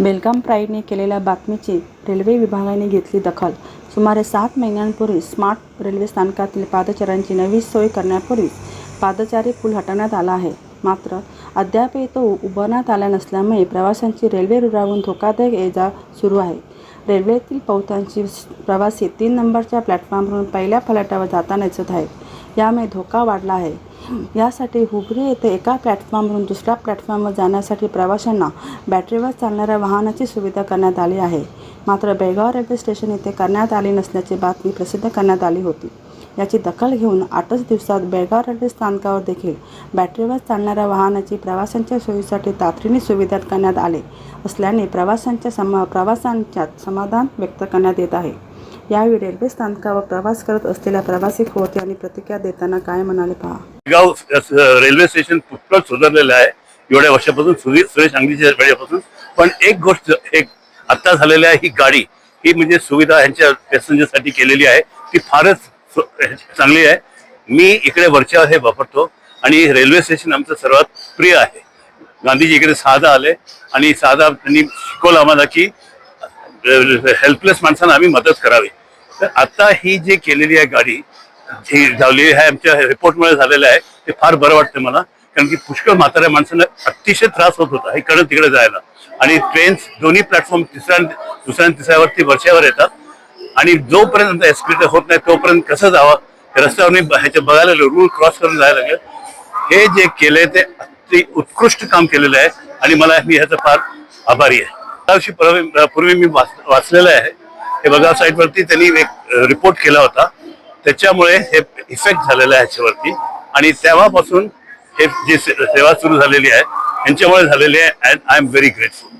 बेलगाम प्राईडने केलेल्या बातमीची रेल्वे विभागाने घेतली दखल. सुमारे सात महिन्यांपूर्वी स्मार्ट रेल्वे स्थानकातील पादचाऱ्यांची नवी सोय करण्यापूर्वीच पादचारी पूल हटवण्यात आला आहे. मात्र अद्यापही तो उभारण्यात आला नसल्यामुळे प्रवाशांची रेल्वे रुळावरून धोकादायक ये जा सुरू आहे. रेल्वेतील बहुतांशी प्रवासी तीन नंबरच्या प्लॅटफॉर्मवरून पहिल्या फलाटावर जाताना दिसत आहेत. यामुळे धोका वाढला आहे. यासाठी हुबरी येथे एका प्लॅटफॉर्मवरून दुसऱ्या प्लॅटफॉर्मवर जाण्यासाठी प्रवाशांना बॅटरीवर चालणाऱ्या वाहनाची सुविधा करण्यात आली आहे. मात्र बेळगाव रेल्वे स्टेशन येथे करण्यात आली नसल्याची बातमी प्रसिद्ध करण्यात आली होती. याची दखल घेऊन आठच दिवसात बेळगाव रेल्वे स्थानकावर देखील बॅटरीवर चालणाऱ्या वाहनाची प्रवाशांच्या सोयीसाठी तातडीने सुविधा करण्यात आले असल्याने प्रवाशांच्या समा प्रवासांच्यात समाधान व्यक्त करण्यात येत आहे. यावेळी रेल्वे स्थानकावर प्रवास करत असलेल्या प्रवासी होते आणि प्रतिक्रिया देताना काय म्हणाले पहा. गाव रेल्वे स्टेशन पुष्कळ सुधारलेलं आहे. एवढ्या वर्षापासून सुरेश अंगडीच्या वेळेपासून पण एक गोष्ट एक आत्ता झालेली आहे ही गाडी ही म्हणजे सुविधा ह्यांच्या पॅसेंजरसाठी केलेली आहे. ती फारच चांगली आहे. मी इकडे वरच्यावर हे वापरतो आणि रेल्वे स्टेशन आमचं सर्वात प्रिय आहे. गांधीजी इकडे साधा आले आणि साधा त्यांनी शिकवलं आम्हाला की हेल्पलेस माणसांना आम्ही मदत करावी. तर आता ही जी केलेली आहे गाडी जी झालेली आहे आमच्या रिपोर्टमुळे झालेलं आहे ते फार बरं वाटतं मला. कारण की पुष्कळ म्हाताऱ्या माणसांना अतिशय त्रास होत होता इकडं तिकडे जायला. आणि ट्रेन्स दोन्ही प्लॅटफॉर्म तिसऱ्या दुसऱ्या तिसऱ्यावरती वर्षावर येतात. आणि जोपर्यंत एस्पीड होत नाही तोपर्यंत कसं जावं? रस्त्यावर ह्याच्या बघायला रूल क्रॉस करून जायला लागेल. हे जे केलंय ते अति उत्कृष्ट काम केलेलं आहे. आणि मला मी ह्याचा फार आभारी आहे. त्यावर्षी पूर्वी पूर्वी मी वाच- वाचलेलं आहे. हे बघा साईटवरती त्यांनी एक रिपोर्ट केला होता. त्याच्यामुळे हे इफेक्ट झालेलं आहे ह्याच्यावरती. आणि तेव्हापासून हे जी सेवा सुरू झालेली आहे यांच्यामुळे झालेली आहे and I am very grateful